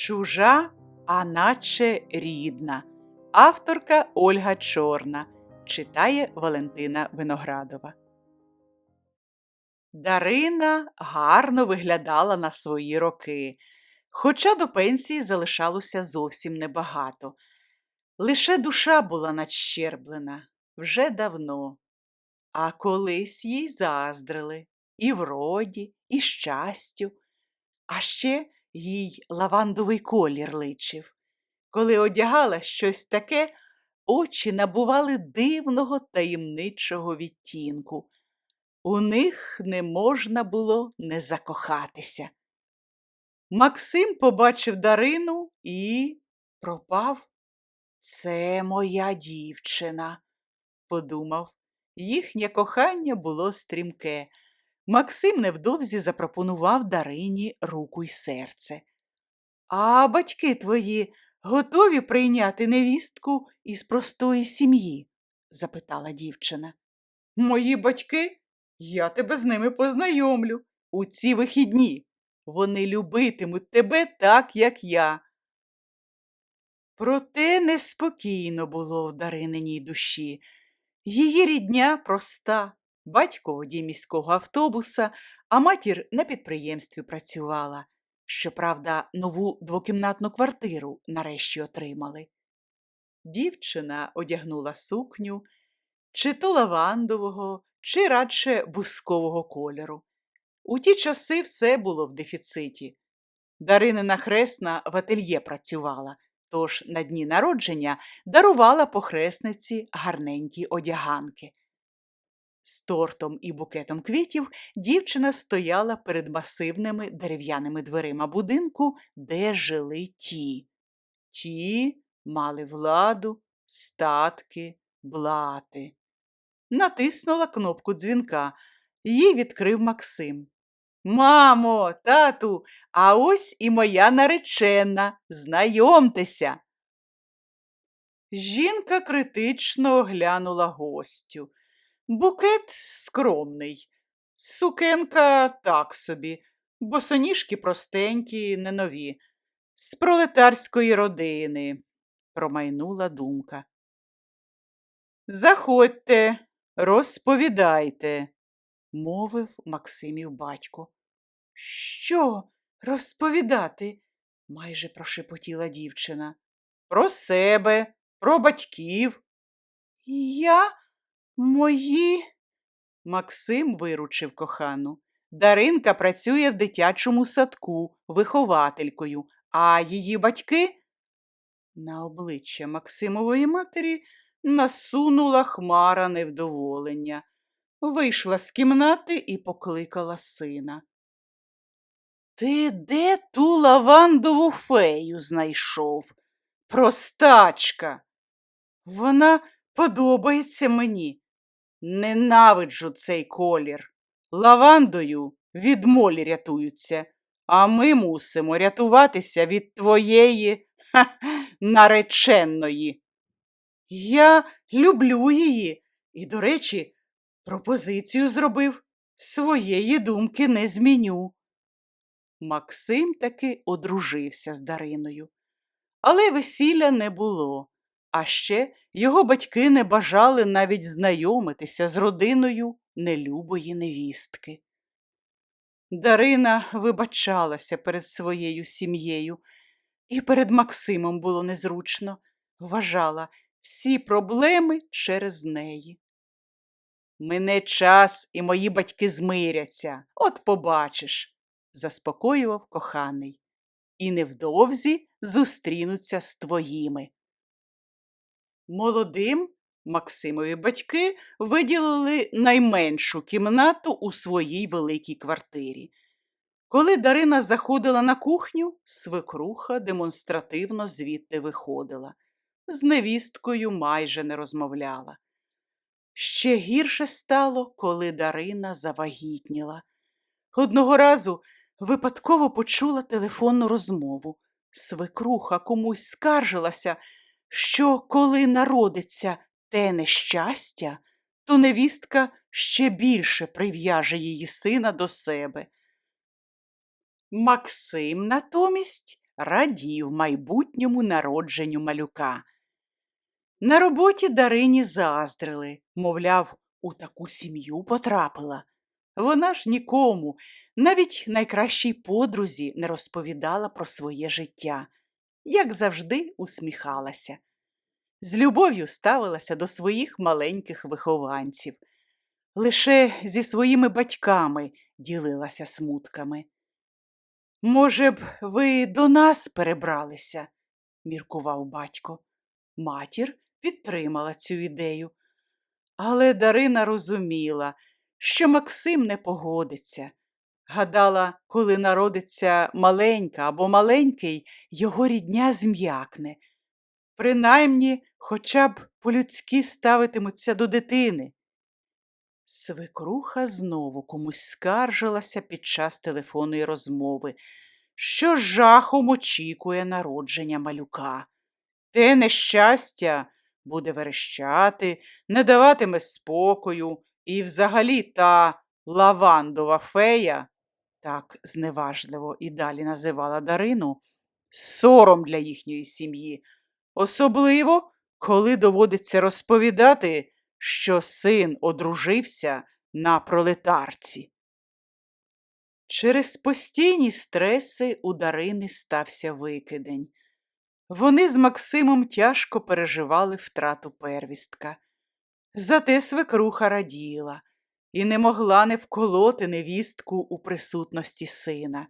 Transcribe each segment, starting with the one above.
Чужа, а наче рідна. Авторка Ольга Чорна. Читає Валентина Виноградова. Дарина гарно виглядала на свої роки, хоча до пенсії залишалося зовсім небагато. Лише душа була надщерблена вже давно, а колись їй заздрили і вроді, і щастю, а ще їй лавандовий колір личив. Коли одягала щось таке, очі набували дивного таємничого відтінку. У них не можна було не закохатися. Максим побачив Дарину і пропав. Це моя дівчина, подумав. Їхнє кохання було стрімке. Максим невдовзі запропонував Дарині руку й серце. А батьки твої готові прийняти невістку із простої сім'ї? запитала дівчина. Мої батьки? Я тебе з ними познайомлю у ці вихідні. Вони любитимуть тебе так, як я. Проте неспокійно було в Дарининій душі. Її рідня проста, батько водій міського автобуса, а матір на підприємстві працювала. Щоправда, нову двокімнатну квартиру нарешті отримали. Дівчина одягнула сукню, чи то лавандового, чи радше бускового кольору. У ті часи все було в дефіциті. Даринина хресна в ательє працювала, тож на дні народження дарувала похресниці гарненькі одяганки. З тортом і букетом квітів дівчина стояла перед масивними дерев'яними дверима будинку, де жили ті. Ті мали владу, статки, блати. Натиснула кнопку дзвінка. Їй відкрив Максим. Мамо, тату, а ось і моя наречена. Знайомтеся. Жінка критично оглянула гостю. Букет скромний, сукенка так собі, босоніжки простенькі, не нові, з пролетарської родини, промайнула думка. Заходьте, розповідайте, мовив Максимів батько. Що розповідати? майже прошепотіла дівчина. Про себе, про батьків. Я, мої. Максим виручив кохану. Даринка працює в дитячому садку вихователькою, а її батьки. На обличчя Максимової матері насунула хмара невдоволення, вийшла з кімнати і покликала сина. Ти де ту лавандову фею знайшов? Простачка. Вона подобається мені. Ненавиджу цей колір. Лавандою від молі рятуються, а ми мусимо рятуватися від твоєї ха, нареченої. Я люблю її і, до речі, пропозицію зробив. Своєї думки не зміню. Максим таки одружився з Дариною. Але весілля не було, а ще його батьки не бажали навіть знайомитися з родиною нелюбої невістки. Дарина вибачалася перед своєю сім'єю, і перед Максимом було незручно, вважала всі проблеми через неї. Мине час, і мої батьки змиряться, от побачиш, заспокоював коханий, і невдовзі зустрінуться з твоїми. Молодим Максимові батьки виділили найменшу кімнату у своїй великій квартирі. Коли Дарина заходила на кухню, свекруха демонстративно звідти виходила. З невісткою майже не розмовляла. Ще гірше стало, коли Дарина завагітніла. Одного разу випадково почула телефонну розмову. Свекруха комусь скаржилася, що коли народиться те нещастя, то невістка ще більше прив'яже її сина до себе. Максим натомість радів майбутньому народженню малюка. На роботі Дарині заздрили, мовляв, у таку сім'ю потрапила. Вона ж нікому, навіть найкращій подрузі, не розповідала про своє життя, як завжди усміхалася. З любов'ю ставилася до своїх маленьких вихованців. Лише зі своїми батьками ділилася смутками. Може б, ви до нас перебралися, міркував батько. Матір підтримала цю ідею. Але Дарина розуміла, що Максим не погодиться. Гадала, коли народиться маленька або маленький, його рідня зм'якне. Принаймні, хоча б по-людськи ставитимуться до дитини. Свекруха знову комусь скаржилася під час телефонної розмови, що жахом очікує народження малюка. Те нещастя буде верещати, не даватиме спокою, і взагалі та лавандова фея, так зневажливо і далі називала Дарину, сором для їхньої сім'ї, особливо, коли доводиться розповідати, що син одружився на пролетарці. Через постійні стреси у Дарини стався викидень. Вони з Максимом тяжко переживали втрату первістка. Зате свекруха раділа і не могла не вколоти невістку у присутності сина.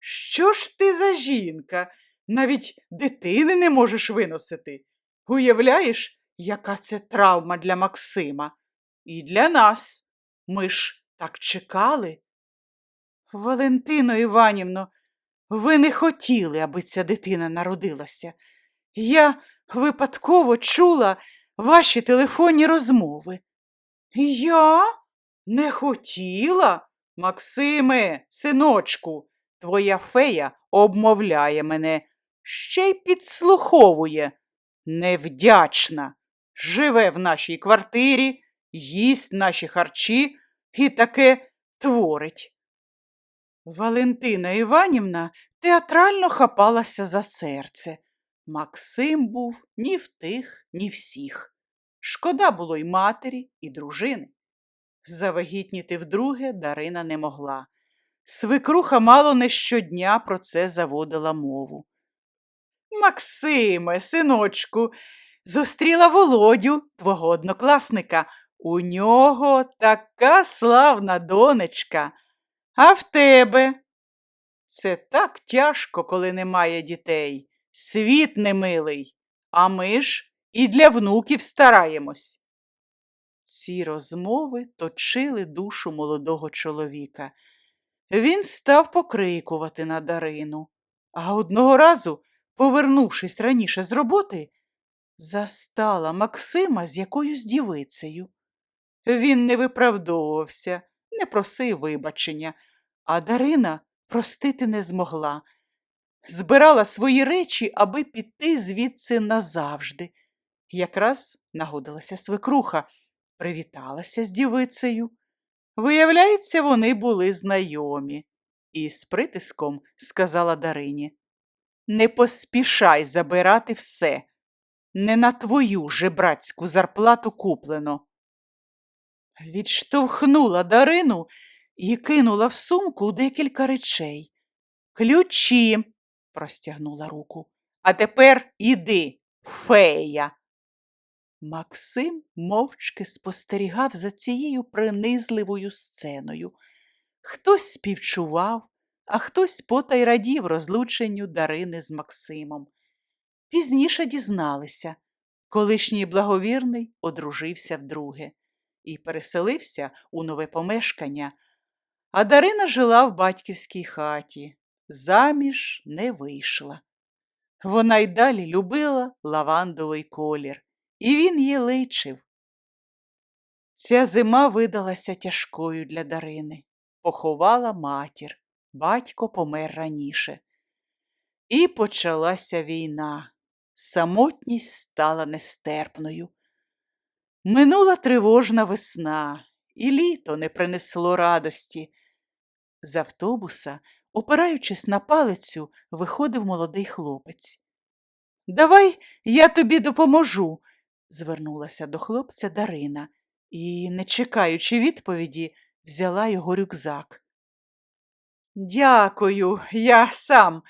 Що ж ти за жінка? Навіть дитини не можеш виносити. Уявляєш, яка це травма для Максима? І для нас. Ми ж так чекали. Валентино Іванівно, ви не хотіли, аби ця дитина народилася. Я випадково чула ваші телефонні розмови. Я не хотіла? Максиме, синочку, твоя фея обмовляє мене, ще й підслуховує. Невдячна. Живе в нашій квартирі, їсть наші харчі і таке творить. Валентина Іванівна театрально хапалася за серце. Максим був ні в тих, ні всіх. Шкода було й матері, і дружини. Завагітніти вдруге Дарина не могла. Свекруха мало не щодня про це заводила мову. Максиме, синочку, зустріла Володю, твого однокласника. У нього така славна донечка. А в тебе? Це так тяжко, коли немає дітей. Світ немилий, а ми ж і для внуків стараємось. Ці розмови точили душу молодого чоловіка. Він став покрикувати на Дарину, а одного разу, повернувшись раніше з роботи, застала Максима з якоюсь дівицею. Він не виправдовувався, не просив вибачення, а Дарина простити не змогла. Збирала свої речі, аби піти звідси назавжди. Якраз нагодилася свекруха, привіталася з дівицею. Виявляється, вони були знайомі, і з притиском сказала Дарині Не поспішай забирати все, не на твою жебрацьку зарплату куплено. Відштовхнула Дарину і кинула в сумку декілька речей. Ключі, простягнула руку. А тепер іди, фея. Максим мовчки спостерігав за цією принизливою сценою. Хтось співчував, а хтось потай радів розлученню Дарини з Максимом. Пізніше дізналися, колишній благовірний одружився вдруге і переселився у нове помешкання, а Дарина жила в батьківській хаті, заміж не вийшла. Вона й далі любила лавандовий колір, і він її личив. Ця зима видалася тяжкою для Дарини. Поховала матір, батько помер раніше. І почалася війна. Самотність стала нестерпною. Минула тривожна весна, і літо не принесло радості. З автобуса опираючись на палицю, виходив молодий хлопець. Давай я тобі допоможу, звернулася до хлопця Дарина і, не чекаючи відповіді, взяла його рюкзак. Дякую, я сам,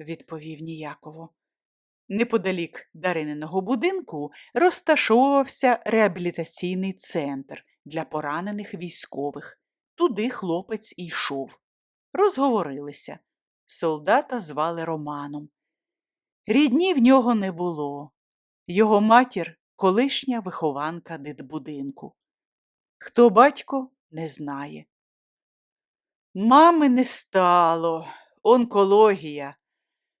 відповів ніяково. Неподалік Дарининого будинку розташовувався реабілітаційний центр для поранених військових. Туди хлопець йшов. Розговорилися. Солдата звали Романом. Рідні в нього не було. Його матір колишня вихованка дитбудинку. Хто батько, не знає. Мами не стало, онкологія.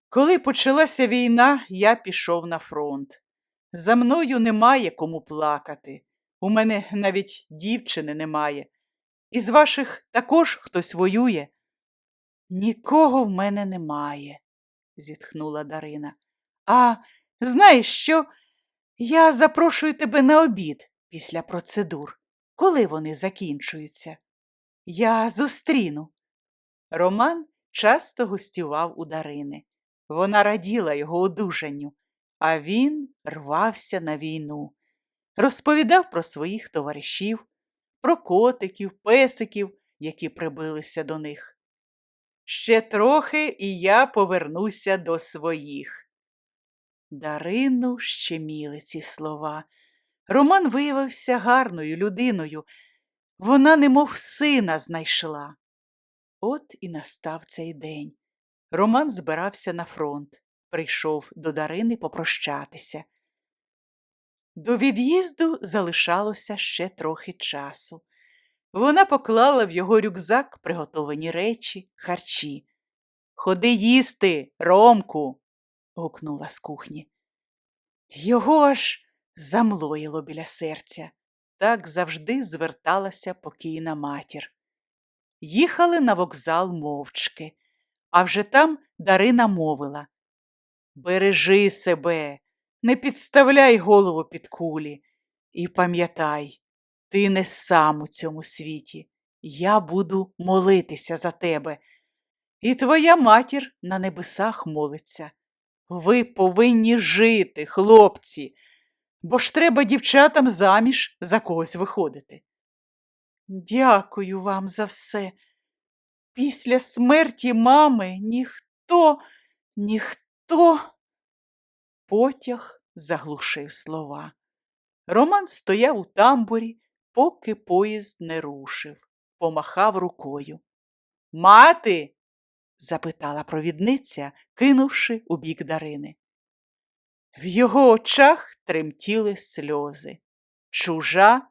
Коли почалася війна, я пішов на фронт. За мною немає кому плакати. У мене навіть дівчини немає. Із ваших також хтось воює. Нікого в мене немає, зітхнула Дарина. А знаєш що? Я запрошую тебе на обід після процедур. Коли вони закінчуються? Я зустріну. Роман часто гостював у Дарини. Вона раділа його одужанню, а він рвався на війну. Розповідав про своїх товаришів, про котиків, песиків, які прибилися до них. Ще трохи і я повернуся до своїх. Дарину щеміли ці слова. Роман виявився гарною людиною. Вона немов сина знайшла. От і настав цей день. Роман збирався на фронт, прийшов до Дарини попрощатися. До від'їзду залишалося ще трохи часу. Вона поклала в його рюкзак приготовані речі, харчі. Ходи їсти, Ромку. Гукнула з кухні. Його аж замлоїло біля серця. Так завжди зверталася покійна матір. Їхали на вокзал мовчки, а вже там Дарина мовила Бережи себе, не підставляй голову під кулі. І пам'ятай, ти не сам у цьому світі. Я буду молитися за тебе. І твоя матір на небесах молиться. Ви повинні жити, хлопці, бо ж треба дівчатам заміж за когось виходити. Дякую вам за все. Після смерті мами ніхто, ніхто. Потяг заглушив слова. Роман стояв у тамбурі, поки поїзд не рушив, помахав рукою. Мати? Запитала провідниця, кинувши у бік Дарини. В його очах тремтіли сльози. Чужа,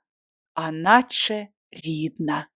а наче рідна.